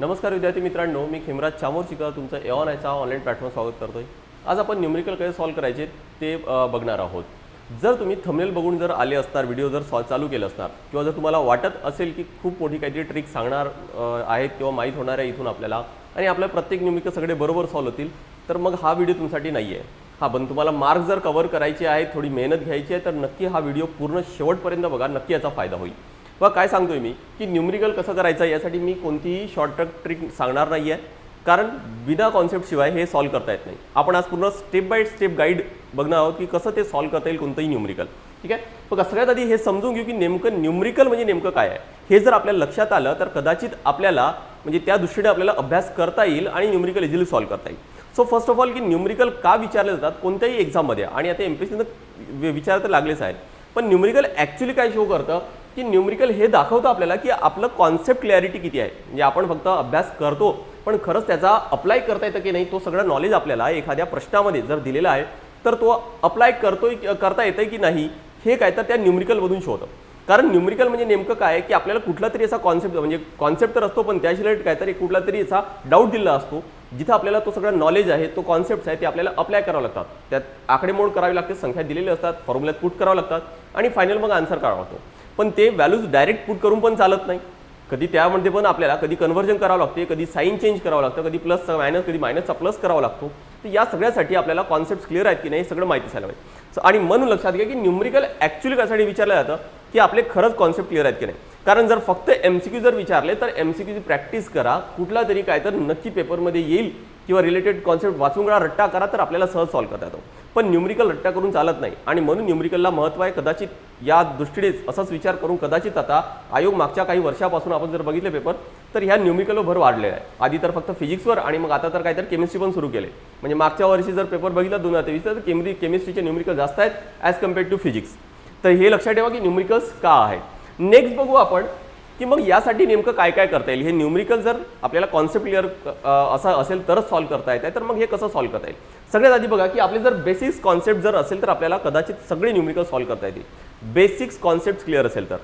नमस्कार विद्यार्थी मित्रांनो मी खेमराज चामोरशिका तुमचं एऑन आयचा ऑनलाईन प्लॅटफॉर्म स्वागत करतोय. आज आपण न्युमेरिकल कसे सॉल्व करायचे ते बघणार आहोत. जर तुम्ही थंबनेल बघून जर आले असणार व्हिडिओ जर सॉल्व चालू केलं असणार किंवा जर तुम्हाला वाटत असेल की खूप मोठी काहीतरी ट्रिक सांगणार आहेत किंवा माहीत होणार आहे इथून आपल्याला आणि आपल्या प्रत्येक न्युमेरिकल सगळे बरोबर सॉल्व होतील तर मग हा व्हिडिओ तुमच्यासाठी नाही आहे हा पण तुम्हाला मार्क जर कवर करायचे आहे थोडी मेहनत घ्यायची आहे तर नक्की हा व्हिडिओ पूर्ण शेवटपर्यंत बघा नक्की याचा फायदा होईल. व काय सांगतोय मी? की न्यूमरिकल कसं करायचं यासाठी मी कोणतीही शॉर्टकट ट्रिक सांगणार नाही आहे कारण बिना कॉन्सेप्टशिवाय हे सॉल्व करता येत नाही. आपण आज पूर्ण स्टेप बाय स्टेप गाईड बघणार आहोत की कसं ते सॉल्व्ह करता येईल कोणतंही न्यूमरिकल ठीक आहे? मग सगळ्यात आधी हे समजून घेऊ की नेमकं न्यूमरिकल म्हणजे नेमकं काय आहे. हे जर आपल्या लक्षात आलं तर कदाचित आपल्याला म्हणजे त्या दृष्टीने आपल्याला अभ्यास करता येईल आणि न्यूमरिकल इझिली सॉल्व करता येईल. सो फर्स्ट ऑफ ऑल की न्यूमरिकल का विचारले जातात? कोणत्याही एक्झाममध्ये आणि आता एम पी विचार तर लागलेच आहेत. पण न्यूमरिकल ॲक्च्युली काय शो करतं? की न्यूमरिकल हे दाखवतं आपल्याला की आपलं कॉन्सेप्ट क्लॅरिटी किती आहे. म्हणजे आपण फक्त अभ्यास करतो पण खरंच त्याचा अप्लाय करता येतं की नाही तो सगळं नॉलेज आपल्याला एखाद्या प्रश्नामध्ये जर दिलेला आहे तर तो अप्लाय करतोय करता येतंय की नाही हे काय तर त्या न्यूमरिकलमधून शोधतं कारण न्यूमरिकल म्हणजे नेमकं काय की आपल्याला कुठला तरी असा कॉन्सेप्ट म्हणजे कॉन्सेप्ट तर असतो पण त्याशी रिलेटेड काहीतरी कुठला तरी असा डाऊट दिलेला असतो जिथं आपल्याला तो सगळा नॉलेज आहे तो कॉन्सेप्ट आहे ते आपल्याला अप्लाय करावं लागतात. त्यात आकडेमोड करावी लागते संख्या दिलेली असतात फॉर्म्युल्यात कुठ करावं लागतात आणि फायनल मग आन्सर करावा लागतो. पण ते व्हॅल्यूज डायरेक्ट पुट करून पण चालत नाही. कधी त्यामध्ये पण आपल्याला कधी कन्व्हर्जन करावं लागते कधी साईन चेंज करावं लागतं कधी प्लसचा मायनस कधी मायनसचा प्लस करावा लागतो. तर या सगळ्यासाठी आपल्याला कॉन्सेप्ट क्लिअर आहेत की नाही हे सगळं माहिती झालं पाहिजे. आणि म्हणून लक्षात घ्या की न्यूमरिकल ॲक्च्युली कशासाठी विचारलं जातं की आपले खरंच कॉन्सेप्ट क्लिअर आहेत की नाही. कारण जर फक्त एम सी क्यू जर विचारले तर एम सी क्यूची प्रॅक्टिस करा कुठला तरी काय तर नक्की पेपरमध्ये येईल किंवा रिलेटेड कॉन्सेप्ट वाचून काढा रट्टा करा तर आपल्याला सहज सॉल्व्ह करता येतो. पण न्यूमरिकल रट्टा करून चालत नाही. आणि म्हणून न्यूमरिकलला महत्त्व आहे कदाचित या दृष्टीनेच असाच विचार करून कदाचित आता आयोग मागच्या काही वर्षापासून आपण जर बघितले पेपर तर ह्या न्यूमरिकलवर भर वाढलेला आहे. आधी तर फक्त फिजिक्सवर आणि मग आता तर काहीतरी केमिस्ट्री पण सुरू केले म्हणजे मागच्या वर्षी जर पेपर बघितला दोन हजार तेवीस तर केमिस्ट्री केमिस्ट्रीचे न्यूमरिकल जास्त आहेत ॲज कम्पेअर्ड टू फिजिक्स तर हे लक्षात ठेवा की न्यूमरिकल्स का आहे नेक्स्ट बघू आपण की मग यासाठी नेमकं काय काय करता येईल? हे न्यूमरिकल जर आपल्याला कॉन्सेप्ट क्लिअर असा असेल तरच सॉल्व्ह करता येत आहे तर मग हे कसं सॉल्व्ह करता येईल? सगळ्यात आधी बघा की आपले जर बेसिक्स कॉन्सेप्ट जर असेल तर आपल्याला कदाचित सगळे न्यूमरिकल सॉल्व्ह करता येतील. बेसिक्स कॉन्सेप्ट क्लिअर असेल तर.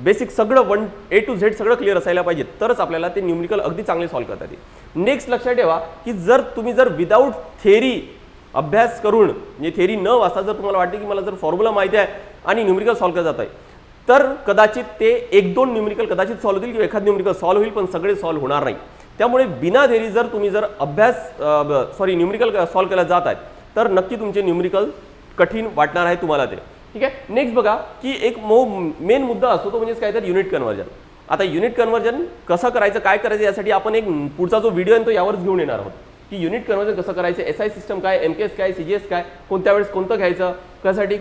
बेसिक सगळं वन ए टू झेड सगळं क्लिअर असायला पाहिजे तरच आपल्याला ते न्यूमरिकल अगदी चांगले सॉल्व्ह करता येतील. नेक्स्ट लक्षात ठेवा की जर तुम्ही जर विदाऊट थेरी अभ्यास करून म्हणजे थेरी न वाचता जर तुम्हाला वाटते की मला जर फॉर्म्युला माहिती आहे आणि न्यूमरिकल सॉल्व्ह करता जात आहे तर कदाचित ते एक दोन न्यूमरिकल कदाचित सॉल्व्ह होतील किंवा एखाद न्यूमरिकल सॉल्व्ह होईल पण सगळे सॉल्व्ह होणार नाही. त्यामुळे बिना देरी जर तुम्ही जर अभ्यास सॉरी न्यूमरिकल सॉल्व्ह केला जात आहेत तर नक्की तुमचे न्यूमरिकल कठीण वाटणार आहे तुम्हाला ते. ठीक आहे? नेक्स्ट बघा की एक मो मेन मुद्दा असतो तो म्हणजेच काय तर युनिट कन्वर्जन आता युनिट कन्वर्जन कसं करायचं काय करायचं यासाठी आपण एक पुढचा जो व्हिडिओ आहे तो यावरच घेऊन येणार आहोत. की युनिट कन्वर्जन कसं करायचं एस आय सिस्टम काय एम के एस काय सी जी एस काय कोणत्या वेळेस कोणतं घ्यायचं कशासाठी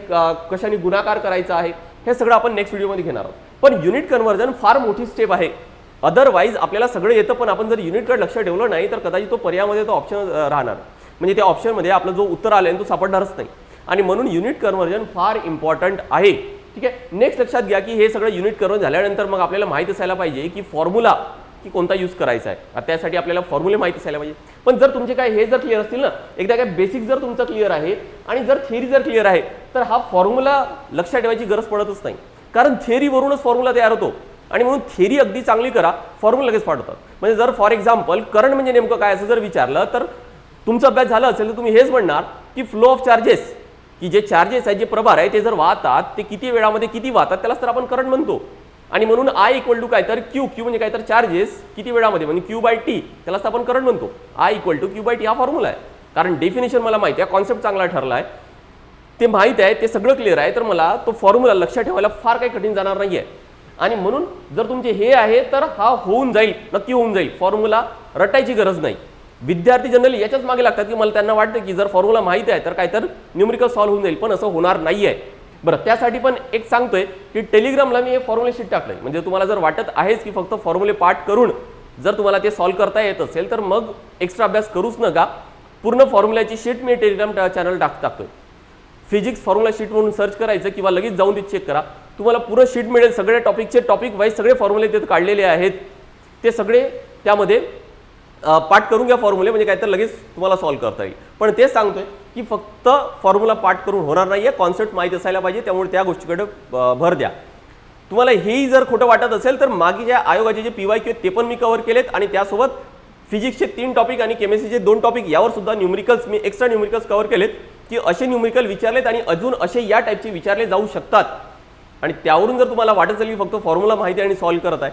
कशाने गुणाकार करायचा आहे हे सगळं आपण नेक्स्ट व्हिडिओमध्ये घेणार आहोत. पण युनिट कन्वर्जन फार मोठी स्टेप आहे. अदरवाईज आपल्याला सगळं येतं पण आपण जर युनिटकडे लक्ष ठेवलं नाही तर कदाचित तो पर्यायामध्ये तो ऑप्शन राहणार. म्हणजे त्या ऑप्शनमध्ये आपला जो उत्तर आलं तो सापडणारच नाही. आणि म्हणून युनिट कन्वर्जन फार इम्पॉर्टंट आहे. ठीक आहे? नेक्स्ट लक्षात घ्या की हे सगळं युनिट कन्वर्जन झाल्यानंतर मग आपल्याला माहीत असायला पाहिजे की फॉर्म्युला की कोणता यूज करायचा आहे. त्यासाठी आपल्याला फॉर्म्युले माहिती असायला पाहिजे. पण जर तुमचे काय हे जर क्लिअर असतील ना एकदा काय बेसिक जर तुमचं क्लिअर आहे आणि जर थेरी जर क्लिअर आहे तर हा फॉर्म्युला लक्षात ठेवायची गरज पडतच नाही. कारण थेरीवरूनच फॉर्म्युला तयार होतो. आणि म्हणून थेरी अगदी चांगली करा फॉर्म्युला लगेच पाठवतात म्हणजे जर फॉर एक्झाम्पल करंट म्हणजे नेमकं काय असं जर विचारलं तर तुमचा अभ्यास झाला असेल तर तुम्ही हेच म्हणणार की फ्लो ऑफ चार्जेस की जे चार्जेस आहेत जे प्रभार आहे ते जर वाहतात ते किती वेळामध्ये किती वाहतात त्यालाच तर आपण करंट म्हणतो. आणि म्हणून आय इक्वल टू काय तर क्यू क्यू म्हणजे काय तर चार्जेस किती वेळामध्ये? म्हणजे क्यू बाय टी त्यालाच आपण करंट म्हणतो. I equal to Q by T हा फॉर्म्युला आहे. कारण डेफिनेशन मला माहिती आहे कॉन्सेप्ट चांगला ठरला आहे ते माहीत आहे ते सगळं क्लिअर आहे तर मला तो फॉर्म्युला लक्षात ठेवायला फार काही कठीण जाणार नाही आहे आणि म्हणून जर तुमचे हे आहे तर हा होऊन जाईल नक्की होऊन जाईल. फॉर्म्युला रटायची गरज नाही. विद्यार्थी जनरली याच्याच मागे लागतात की मला त्यांना वाटतं की जर फॉर्म्युला माहिती आहे तर काय तर न्यूमरिकल सॉल्व्ह होऊन जाईल. पण असं होणार नाही आहे बरं त्यासाठी पण एक सांगतोय की टेलिग्रामला मी हे फॉर्म्युला शीट टाकलंय. म्हणजे तुम्हाला जर वाटत आहेच की फक्त फॉर्म्युले पाठ करून जर तुम्हाला ते सॉल्व्ह करता येत असेल तर मग एक्स्ट्रा अभ्यास करूच नका. पूर्ण फॉर्म्युल्याची शीट मी टेलिग्राम चॅनल टाक टाकतोय. फिजिक्स फॉर्म्युला शीट म्हणून सर्च करायचं किंवा लगेच जाऊन ते चेक करा. तुम्हाला पुरं शीट मिळेल सगळ्या टॉपिकचे टॉपिक वाईज सगळे फॉर्म्युले तिथे काढलेले आहेत. ते सगळे त्यामध्ये पाठ करून घ्या फॉर्म्युले म्हणजे काय तर लगेच तुम्हाला सॉल्व करता येईल. पण तेच सांगतोय की फक्त फॉर्म्युला पाठ करून होणार नाही आहे कॉन्सेप्ट माहीत असायला पाहिजे त्यामुळे त्या गोष्टीकडे भर द्या. तुम्हाला हेही जर खोटं वाटत असेल तर मागे ज्या आयोगाचे जे पी वाय क्यू ते पण मी कव्हर केलेत आणि त्यासोबत फिजिक्सचे तीन टॉपिक आणि केमिस्ट्रीचे दोन टॉपिक यावर सुद्धा न्यूमरिकल्स मी एक्स्ट्रा न्यूमरिकल्स कव्हर केलेत की असे न्यूमरिकल विचारलेत आणि अजून असे या टाईपचे विचारले जाऊ शकतात. आणि त्यावरून जर तुम्हाला वाटत असेल की फक्त फॉर्म्युला माहिती आणि सॉल्व्ह करत आहे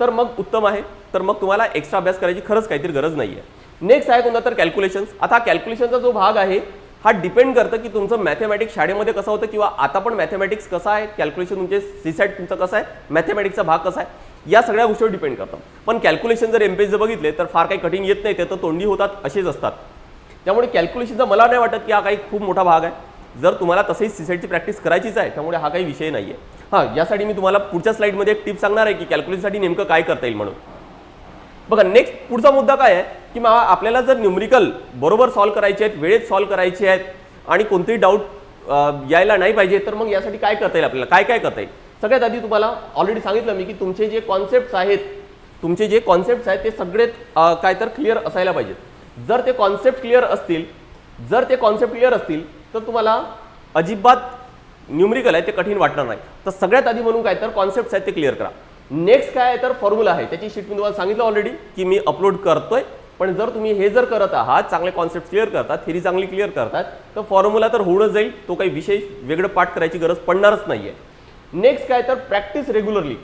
तर मग उत्तम आहे. तर मग तुम्हाला एक्स्ट्रा अभ्यास करायची खरंच काहीतरी गरज नाही आहे नेक्स्ट आहे कोणता तर कॅल्क्युलेशन्स आता कॅल्क्युलेशनचा जो भाग आहे हा डिपेंड करतं की तुमचं मॅथमॅटिक्स शाळेमध्ये कसं होतं किंवा आता पण मॅथमॅटिक्स कसं आहे? कॅल्क्युलेशन तुमचे सीसॅट तुमचं कसं आहे? मॅथमॅटिक्सचा भाग कसा आहे? या सगळ्या गोष्टीवर डिपेंड करतं. पण कॅल्क्युलेशन जर एम जर बघितले तर फार काही कठीण येत नाही. ते तर तोंडी होतात असेच असतात. त्यामुळे कॅल्क्युलेशनचा मला नाही वाटत की हा काही खूप मोठा भाग आहे. जर तुम्हाला तसंही सीसेटची प्रॅक्टिस करायचीच आहे त्यामुळे हा काही विषय नाही आहे हां यासाठी मी तुम्हाला पुढच्या स्लाईडमध्ये एक टिप सांगणार आहे की कॅल्क्युलेशनसाठी नेमकं काय करता येईल म्हणून. बघा नेक्स्ट पुढचा मुद्दा काय आहे की मग आपल्याला जर न्युमरिकल बरोबर सॉल्व्ह करायचे आहेत वेळेत सॉल्व्ह करायचे आहेत आणि कोणतेही डाऊट यायला नाही पाहिजे तर मग यासाठी काय करता येईल आपल्याला? काय काय करता येईल? सगळ्यात आधी तुम्हाला ऑलरेडी सांगितलं मी की तुमचे जे कॉन्सेप्ट्स आहेत तुमचे जे कॉन्सेप्ट्स आहेत ते सगळे काय तर क्लिअर असायला पाहिजेत. जर ते कॉन्सेप्ट क्लिअर असतील जर ते कॉन्सेप्ट क्लिअर असतील तर तुम्हाला अजिबात न्यूमरिकल आहे ते कठीण वाटणार नाही. तर सगळ्यात आधी म्हणून काय तर कॉन्सेप्ट आहेत ते क्लिअर करा. नेक्स्ट काय आहे तर फॉर्म्युला आहे. त्याची शीट मी तुम्हाला सांगितलं ऑलरेडी की मी अपलोड करतोय. पण जर तुम्ही हे जर करत आहात चांगले कॉन्सेप्ट क्लिअर करतात थेरी चांगली क्लिअर करतात तर फॉर्म्युला तर होऊनच जाईल. तो काही विशेष वेगळं पाठ करायची गरज पडणारच नाही आहे नेक्स्ट काय तर प्रॅक्टिस रेग्युलरली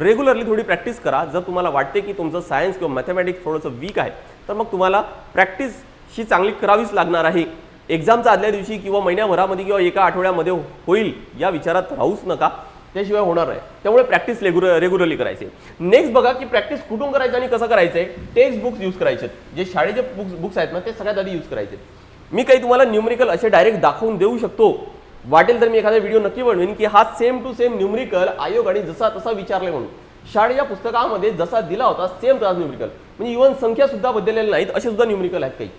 रेग्युलरली थोडी प्रॅक्टिस करा. जर तुम्हाला वाटते की तुमचं सायन्स किंवा मॅथमॅटिक्स थोडंसं वीक आहे तर मग तुम्हाला प्रॅक्टिसशी चांगली करावीच लागणार आहे. एक्झामच्या आदल्या दिवशी किंवा महिन्याभरामध्ये किंवा एका आठवड्यामध्ये होईल या विचारात राहूच नका. त्याशिवाय होणार नाही. त्यामुळे प्रॅक्टिस रेग्युलर रेग्युलरली करायचे. नेक्स्ट बघा की प्रॅक्टिस कुठून करायचं आणि कसं करायचं? आहे टेक्स्ट बुक्स यूज करायचे. जे शाळेचे बुक्स बुक्स आहेत ना ते सगळ्यात आधी यूज करायचे. मी काही तुम्हाला न्युमरिकल असे डायरेक्ट दाखवून देऊ शकतो. वाटेल तर मी एखादा व्हिडिओ नक्की बनवेन की हा सेम टू सेम न्यूमरिकल आयोगाने जसा तसा विचारले म्हणून. शाळेच्या पुस्तकामध्ये जसा दिला होता सेम तसा न्युमरिकल म्हणजे इव्हन संख्या सुद्धा बदललेल्या नाहीत असे सुद्धा न्युमरिकल आहेत काही.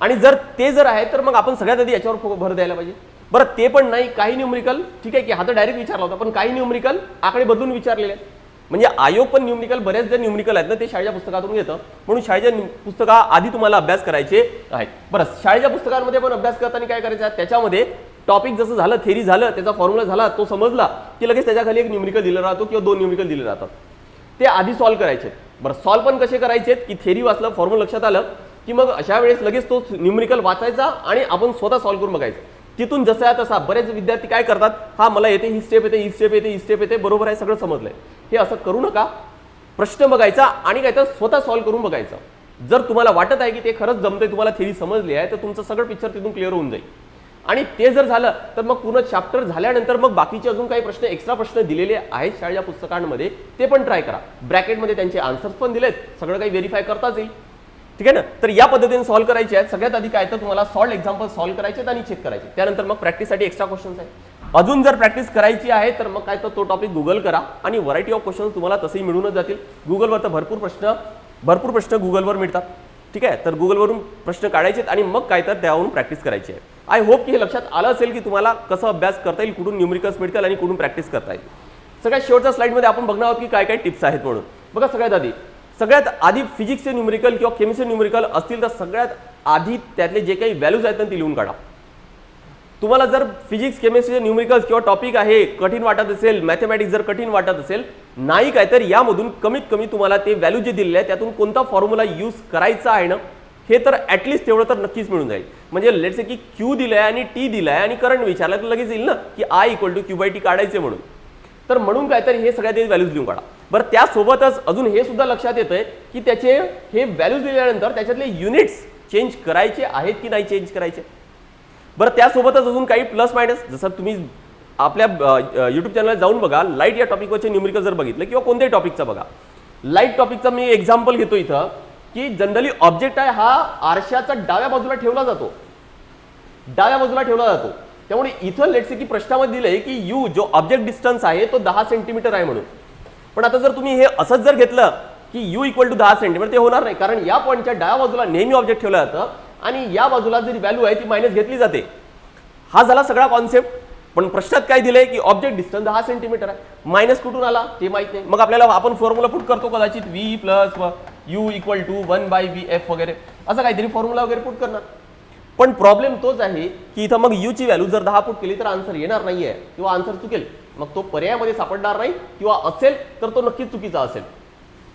आणि जर ते जर आहे तर मग आपण सगळ्यात आधी याच्यावर भर द्यायला पाहिजे. बरं ते पण नाही काही न्यूमरिकल ठीक आहे की हा तर डायरेक्ट विचारला होता पण काही न्यूमरिकल आकडे बदलून विचारलेले आहेत. म्हणजे आयोग पण न्यूमरिकल बरेच जे न्यूमरिकल आहेत ना ते शाळेच्या पुस्तकातून घेतं. म्हणून शाळेच्या पुस्तका आधी तुम्हाला अभ्यास करायचे आहेत. बरं शाळेच्या पुस्तकांमध्ये पण अभ्यास करताना काय करायचं? आहे? त्याच्यामध्ये टॉपिक जसं झालं थेरी झालं त्याचा फॉर्म्युला झाला तो समजला की लगेच त्याच्याखाली एक न्यूमरिकल दिला राहतो किंवा दोन न्यूमरिकल दिले राहतात ते आधी सॉल्व्ह करायचे. बरं सॉल्व्ह पण कसे करायचे की थेरी वाचलं फॉर्म्युला लक्षात आलं की मग अशा वेळेस लगेच तो न्यूमरिकल वाचायचा आणि आपण स्वतः सॉल्व्ह करून बघायचं. तिथून जसा तसा बरेच विद्यार्थी काय करतात? हा मला येते ही स्टेप येते ही स्टेप येते ही स्टेप येते बरोबर आहे सगळं समजलंय. हे असं करू नका. प्रश्न बघायचा आणि काय तर स्वतः सॉल्व्ह करून बघायचं. जर तुम्हाला वाटत आहे की ते खरंच जमतंय तुम्हाला थेरी समजली आहे तर तुमचं सगळं पिक्चर तिथून क्लिअर होऊन जाईल. आणि ते जर झालं तर मग पूर्ण चॅप्टर झाल्यानंतर मग बाकीचे अजून काही प्रश्न एक्स्ट्रा प्रश्न दिलेले आहेत शाळेच्या पुस्तकांमध्ये ते पण ट्राय करा. ब्रॅकेटमध्ये त्यांचे आन्सर्स पण दिलेत. सगळं काही व्हेरीफाय करताच येईल. ठीक आहे ना? तर या पद्धतीने सॉल्व्ह करायचे आहेत. सगळ्यात आधी काय तर तुम्हाला सॉल्ड एक्झाम्पल सॉल्व्ह करायचे आहेत आणि चेक करायचे त्यानंतर मग प्रॅक्टिससाठी एक्स्ट्रा क्वेश्चन्स आहेत. अजून जर प्रॅक्टिस करायची आहे तर मग काय तर तो टॉपिक गुगल करा आणि व्हरायटी ऑफ क्वेश्चन्स तुम्हाला तसेही मिळूनच जातील. गुगलवर तर भरपूर प्रश्न भरपूर प्रश्न गुगलवर मिळतात. ठीक आहे? तर गुगलवरून प्रश्न काढायचे आहेत आणि मग काय तर त्यावरून प्रॅक्टिस करायची आहे आय होप की हे लक्षात आलं असेल की तुम्हाला कसं अभ्यास करता येईल कुठून न्यूमरिकल्स मिळतील आणि कुठून प्रॅक्टिस करता येईल. सगळ्या शेवटच्या स्लाईडमध्ये आपण बघणार आहोत की काय काय टिप्स आहेत म्हणून. बघा सगळ्यात आधी सगळ्यात आधी फिजिक्सचे न्यूमरिकल किंवा केमिस्ट्री न्यूमरिकल असतील तर सगळ्यात आधी त्यातले जे काही व्हॅल्यूज आहेत ना ते लिहून काढा. तुम्हाला जर फिजिक्स केमिस्ट्रीचे न्यूमरिकल्स किंवा टॉपिक आहे कठीण वाटत असेल मॅथमॅटिक्स जर कठीण वाटत असेल नाही काय तर यामधून कमीत कमी तुम्हाला ते व्हॅल्यू जे दिलेले आहे त्यातून कोणता फॉर्म्युला यूज करायचा आहे ना हे तर ॲटलिस्ट तेवढं तर नक्कीच मिळून जाईल. म्हणजे लेट्स की क्यू दिलं आहे आणि टी दिलं आहे आणि करंट विचारला तर लगेच येईल ना की I equal to Q by T काढायचे म्हणून. तर म्हणून काय तर हे सगळ्यात व्हॅल्यूज लिहून काढा. बरं त्यासोबतच अजून हे सुद्धा लक्षात येतंय की त्याचे हे व्हॅल्यूज दिल्यानंतर त्याच्यातले युनिट्स चेंज करायचे आहेत की नाही चेंज करायचे? बरं त्यासोबतच अजून काही प्लस मायनस जसं तुम्ही आपल्या यूट्यूब चॅनलला जाऊन बघा लाइट या टॉपिकवरचे न्यूमरिकल जर बघितलं किंवा कोणत्याही टॉपिकचा बघा. लाइट टॉपिकचा मी एक्झाम्पल घेतो इथं की जनरली ऑब्जेक्ट आहे हा आरशाचा डाव्या बाजूला ठेवला जातो. डाव्या बाजूला ठेवला जातो. त्यामुळे इथं लेट्स की प्रश्नामध्ये दिलंय की यू जो ऑब्जेक्ट डिस्टन्स आहे तो दहा सेंटीमीटर आहे म्हणून. पण आता जर तुम्ही हे असंच जर घेतलं की यू इक्वल टू दहा सेंटीमीटर ते होणार नाही. कारण या पॉईंटच्या डाव्या बाजूला नेहमी ऑब्जेक्ट ठेवलं जातं आणि या बाजूला जरी व्हॅल्यू आहे ती मायनस घेतली जाते. हा झाला सगळा कॉन्सेप्ट पण प्रश्नात काय दिलंय की ऑब्जेक्ट डिस्टन्स दहा सेंटीमीटर आहे. मायनस कुठून आला? ते माहीत नाही. मग आपल्याला आपण फॉर्म्युला पुट करतो कदाचित V plus U equal to one by V F वगैरे. असं काहीतरी फॉर्म्युला वगैरे पुट करणार. पण प्रॉब्लेम तोच आहे की इथं मग यूची व्हॅल्यू जर दहा पुट केली तर आन्सर येणार नाहीये किंवा आन्सर चुकेल. मग तो पर्यायामध्ये सापडणार नाही किंवा असेल तर तो नक्कीच चुकीचा असेल.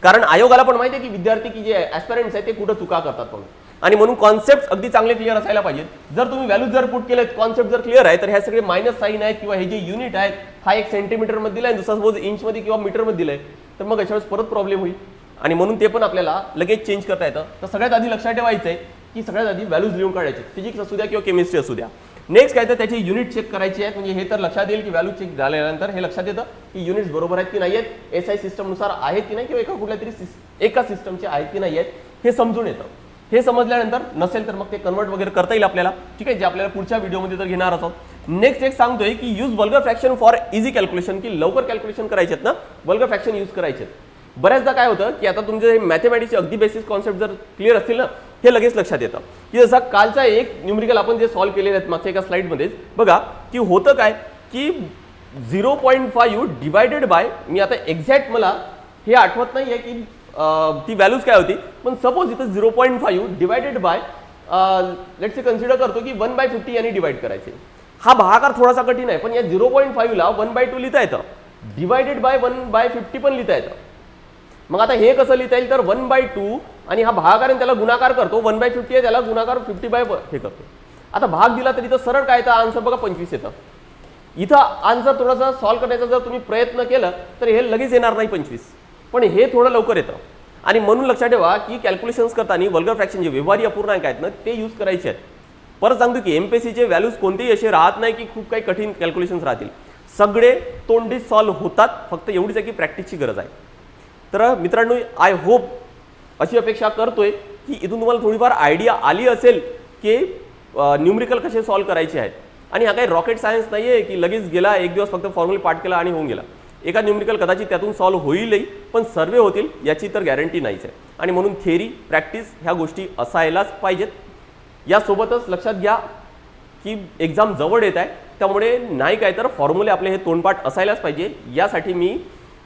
कारण आयोगाला पण माहिती आहे की विद्यार्थी की जे ॲस्पिरंट्स आहेत ते कुठं चुका करतात म्हणून. आणि म्हणून कॉन्सेप्ट अगदी चांगले क्लिअर असायला पाहिजेत. जर तुम्ही व्हॅल्यू जर पुट केलेत कॉन्सेप्ट जर क्लिअर आहे तर ह्या सगळे मायनस साईन आहे किंवा हे जे युनिट आहेत हा एक सेंटीमीटरमध्ये दिलाय दुसरा सपोज इंचमध्ये किंवा मीटरमध्ये दिलाय तर मग अशा वेळेस परत प्रॉब्लेम होईल. आणि म्हणून ते पण आपल्याला लगेच चेंज करता येतं. तर सगळ्यात आधी लक्षात ठेवायचं आहे की सगळ्यात आधी व्हॅल्यूज लिहून काढायचे. फिजिक्स असू द्या किंवा केमिस्ट्री असू द्या. नेक्स्ट काय तर त्याची युनिट चेक करायची आहेत म्हणजे हे तर लक्षात येईल की व्हॅल्यू चेक झाल्यानंतर हे लक्षात येतं की युनिट्स बरोबर आहेत की नाही आहेत एस आय सिस्टमनुसार आहेत की नाही किंवा एका कुठल्या तरी एका सिस्टमचे आहेत की नाही आहेत हे समजून येतं. हे समजल्यानंतर नसेल तर मग ते कन्वर्ट वगैरे करता येईल आपल्याला. ठीक आहे जे आपल्याला पुढच्या व्हिडिओमध्ये तर घेणार आहोत. नेक्स्ट एक सांगतोय की use vulgar fraction for easy calculation की लवकर कॅल्क्युलेशन करायचे आहेत ना बल्गर फ्रॅक्शन यूज करायचे आहेत. बऱ्याचदा काय होतं की आता तुमचे मॅथमॅटिक्सचे अगदी बेसिक कॉन्सेप्ट जर क्लिअर असतील ना हे लगेच लक्षात येतं. की जसा कालचा एक न्यूमरिकल आपण जे सॉल्व्ह केलेले आहेत मागच्या एका स्लाईडमध्येच बघा की होतं काय की zero point five divided by मी आता एक्झॅक्ट मला हे आठवत नाही आहे की ती व्हॅल्यूज काय होती पण सपोज इथं zero point five divided by let's say consider करतो की वन बाय फिफ्टी यांनी डिवाईड करायचे. हा भागाकार थोडासा कठीण आहे पण या झिरो पॉईंट फाईव्हला वन बाय टू लिहिता येतं. Divided by one by fifty पण लिहिता येतं. मग आता हे कसं लिहिता येईल तर वन बाय टू आणि हा भागाकार आणि त्याला गुणाकार करतो. वन बाय फिफ्टी आहे त्याला गुणाकार फिफ्टी बाय हे करतो. आता भाग दिला तरी तर सरळ काय तर आन्सर बघा पंचवीस येतं. इथं आन्सर थोडासा सॉल्व्ह करण्याचा जर तुम्ही प्रयत्न केलं तर हे लगेच येणार नाही पंचवीस. पण हे थोडं लवकर येतं. आणि म्हणून लक्षात ठेवा की कॅल्क्युलेशन्स करताना वल्गर फ्रॅक्शन जे व्यवहारी अपूर्णांक आहेत ना ते यूज करायचे आहेत. परत सांगतो की एमपीएससीचे व्हॅल्यूज कोणतेही असे राहत नाही की खूप काही कठीण कॅल्क्युलेशन्स राहतील. सगळे तोंडी सॉल्व्ह होतात फक्त एवढीच आहे की प्रॅक्टिसची गरज आहे. तर मित्रांनो आय होप अशी अपेक्षा करतोय की इथून तुम्हाला थोडीफार आयडिया आली असेल की न्यूमरिकल कसे सॉल्व्ह करायचे आहेत. आणि हा काही रॉकेट सायन्स नाही आहे की लगेच गेला एक दिवस फक्त फॉर्म्युला पाठ केला आणि होऊन गेला. एका न्यूमरिकल कदाचित त्यातून सॉल्व्ह होईलही पण सर्वे होतील याची तर गॅरंटी नाहीच आहे. आणि म्हणून थेरी प्रॅक्टिस ह्या गोष्टी असायलाच पाहिजेत. यासोबतच लक्षात घ्या की एक्झाम जवळ येत आहे त्यामुळे नाही काय तर फॉर्म्युले आपले हे तोंडपाठ असायलाच पाहिजे. यासाठी मी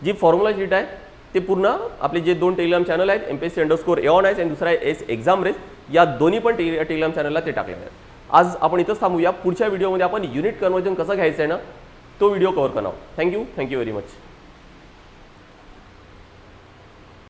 जी फॉर्म्युला शीट आहे ते पूर्ण आपले जे दोन टेलिग्राम चॅनल आहेत M P S C underscore Aon आहे आणि दुसरा आहे एस एक्झाम रेस या दोन्ही पण टे टेलिग्राम चॅनलला ते टाकले आहेत. आज आपण इथंच थांबूया. पुढच्या व्हिडिओमध्ये आपण युनिट कन्वर्जन कसं घ्यायचं आहे ना तो व्हिडिओ कव्हर करणार thank you thank you very much